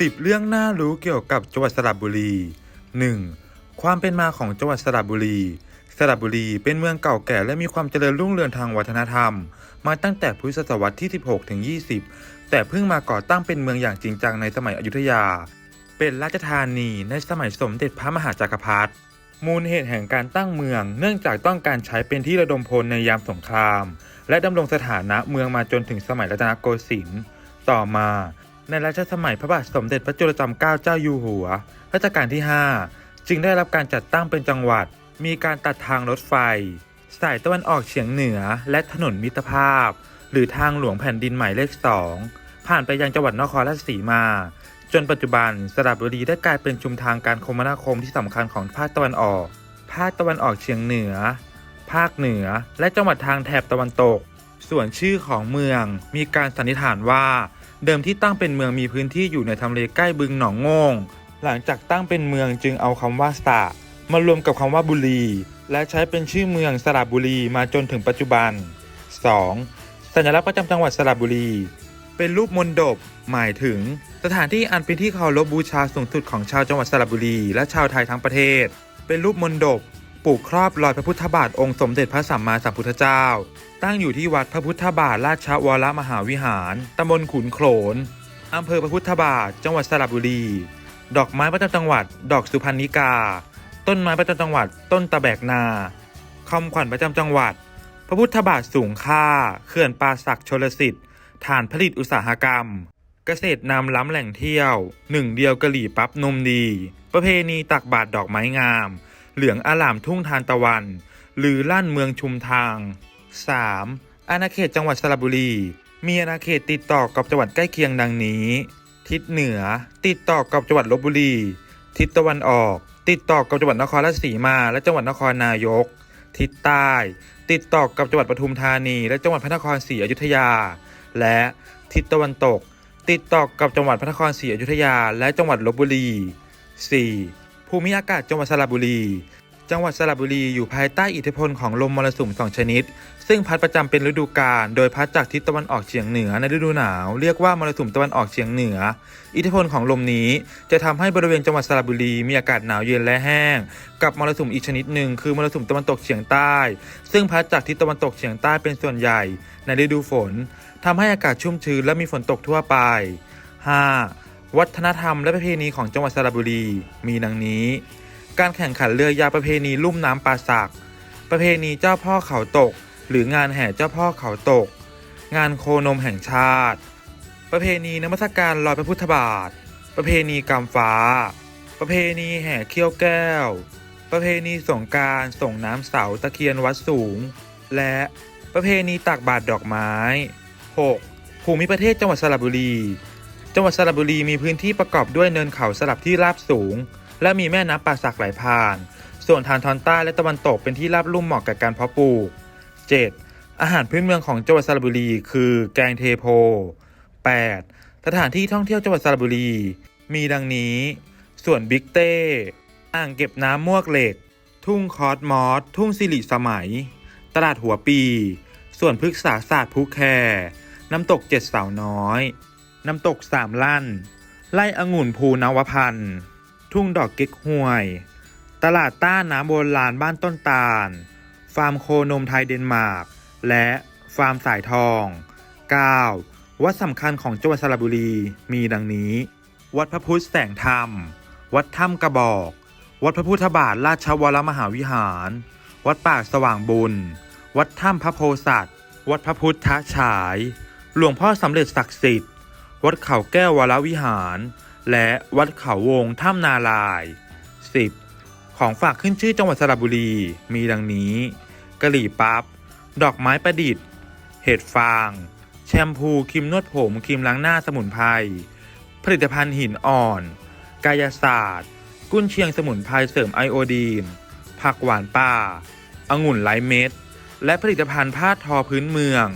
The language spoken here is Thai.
10 เรื่องน่ารู้เกี่ยวกับจังหวัดสระบุรี 1. ความเป็นมาของจังหวัดสระบุรี สระบุรีเป็นเมืองเก่าแก่และมีความเจริญรุ่งเรืองทางวัฒนธรรม มาตั้งแต่พุทธศตวรรษที่ 16 ถึง 20 แต่เพิ่งมาก่อตั้งเป็นเมืองอย่างจริงจังในสมัยอยุธยา เป็นราชธานีในสมัยสมเด็จพระมหาจักรพรรดิ มูลเหตุแห่งการตั้งเมือง เนื่องจากต้องการใช้เป็นที่ระดมพลในยามสงคราม และดำรงสถานะเมืองมาจนถึงสมัยรัตนโกสินทร์ ต่อมา ในรัชสมัยพระบาทสมเด็จพระจุลจอมเกล้าเจ้าอยู่หัวรัชกาลที่ 5 จึงได้รับการจัดตั้งเป็นจังหวัด มีการตัดทางรถไฟ สายตะวันออกเฉียงเหนือ และถนนมิตรภาพ หรือทางหลวงแผ่นดินใหม่เลข2ผ่านไปยังจังหวัดนครราชสีมา จนปัจจุบันสระบุรีได้กลายเป็นชุมทางการคมนาคมที่สำคัญของภาคตะวันออก ภาคตะวันออกเฉียงเหนือ ภาคเหนือ และจังหวัดทางแถบตะวันตก ส่วนชื่อของเมืองมีการสันนิษฐานว่า เดิมที่ตั้งเป็นเมืองมีพื้นที่อยู่ในทำเลใกล้บึงหนองโงง หลังจากตั้งเป็นเมืองจึงเอาคำว่าสระมารวมกับคำว่าบุรี และใช้เป็นชื่อเมืองสระบุรีมาจนถึงปัจจุบัน 2. สัญลักษณ์ประจำจังหวัดสระบุรี เป็นรูปมนดบ หมายถึง สถานที่อันเป็นที่เคารพบูชาสูงสุดของชาวจังหวัดสระบุรี และชาวไทยทั้งประเทศ เป็นรูปมนดบ ปลูกครอบรอยพระพุทธบาทองค์สมเด็จพระสัมมาสัมพุทธเจ้า ตั้งอยู่ที่วัดพระพุทธบาทราชวรมหาวิหาร ตำบลขุนโขลนอำเภอพระพุทธบาท จังหวัดสระบุรี ดอกไม้ประจำจังหวัด ดอกสุพรรณิกา ต้นไม้ประจำจังหวัด ต้นตะแบกนาคำขวัญประจำจังหวัด พระพุทธบาทสูงค่า เขื่อนป่าศักชลสิทธิ์ ฐานผลิตอุตสาหกรรม เกษตรนำล้ำแหล่งเที่ยว หนึ่งเดียวกะหรี่ปั๊บนมดี ประเพณีตักบาตรดอกไม้งาม เหลืองอาลามทุ่งทานตะวัน หรือลั่นเมืองชุมทาง 3. อาณาเขตจังหวัดสระบุรี มีอาณาเขตติดต่อกับจังหวัดใกล้เคียงดังนี้ ทิศเหนือ ติดต่อกับจังหวัดลบบุรี ทิศตะวันออก ติดต่อกับจังหวัดนครราชสีมา และจังหวัดนครนายก ทิศใต้ ติดต่อกับจังหวัดปทุมธานี และจังหวัดพระนครศรีอยุธยา และทิศตะวันตก ติดต่อกับจังหวัดพระนครศรีอยุธยา และจังหวัดลบบุรี 4. ภูมิอากาศจังหวัดสระบุรี จังหวัดสระบุรีอยู่ภายใต้อิทธิพลของลมมรสุมสองชนิด ซึ่งพัดประจำเป็นฤดูกาล โดยพัดจากทิศตะวันออกเฉียงเหนือในฤดูหนาว เรียกว่ามรสุมตะวันออกเฉียงเหนือ อิทธิพลของลมนี้จะทำให้บริเวณจังหวัดสระบุรีมีอากาศหนาวเย็นและแห้ง กับมรสุมอีกชนิดหนึ่งคือมรสุมตะวันตกเฉียงใต้ ซึ่งพัดจากทิศตะวันตกเฉียงใต้เป็นส่วนใหญ่ ในฤดูฝนทำให้อากาศชุ่มชื้นและมีฝนตกทั่วไป 5. วัฒนธรรมและประเพณีของจังหวัดสระบุรี มีดังนี้ การแข่งขันเรือยาวประเพณีลุ่มน้ำปาสัก ประเพณีเจ้าพ่อเขาตก หรืองานแห่เจ้าพ่อเขาตก งานโคนมแห่งชาติ ประเพณีนมัสการลอยพระพุทธบาท ประเพณีกำฟ้า ประเพณีแห่เขี้ยวแก้ว ประเพณีสงการส่งน้ำเสาตะเคียนวัดสูง และประเพณีตักบาตรดอกไม้ 6. ภูมิประเทศจังหวัดสระบุรี จังหวัดสระบุรีมีพื้นที่ประกอบด้วยเนินเขาสลับที่ราบสูง และมีแม่น้ำป่าสักไหลผ่าน ส่วนทางตอนใต้และตะวันตกเป็นที่ราบลุ่มเหมาะกับการเพาะปลูก 7. อาหารพื้นเมืองของจังหวัดสระบุรี คือ แกงเทโพ 8. สถานที่ท่องเที่ยวจังหวัดสระบุรี มีดังนี้ ส่วนบิ๊กเต้อ่างเก็บน้ำมวกเหล็ก ทุ่งคอสมอสทุ่งสิริสมัย ตลาดหัวปี ส่วนพฤกษาศาสตร์ภูแค น้ำตกเจ็ดสาวน้อย น้ำตกสามลั่น ไล่องุ่นภูนวพันธ์ ทุ่งดอกเก๊กฮวย ตลาดต้าน้ำโบราณบ้านต้นตาล ฟาร์มโคนมไทยเดนมาร์ก และฟาร์มสายทอง 9. วัดสำคัญของจังหวัดสระบุรีมีดังนี้ วัดพระพุทธแสงธรรม วัดถ้ำกระบอก วัดพระพุทธบาทราชวรมหาวิหาร วัดปากสว่างบุญ วัดถ้ำพระโพสัตว์วัดพระพุทธฉาย หลวงพ่อสำเร็จศักดิ์สิทธิ์ วัดเขาแก้ววรวิหาร และวัดเขาวงถ้ำนาลาย 10. ของฝากขึ้นชื่อจังหวัดสระบุรี มีดังนี้กะหรี่ปั๊บ ดอกไม้ประดิษฐ์ เห็ดฟาง แชมพูครีมนวดผมครีมล้างหน้าสมุนไพร ผลิตภัณฑ์หินอ่อน กายศาสตร์ กุ้นเชียงสมุนไพรเสริมไอโอดีน ผักหวานป่าองุ่นไร้เม็ด และผลิตภัณฑ์ผ้าทอพื้นเมือง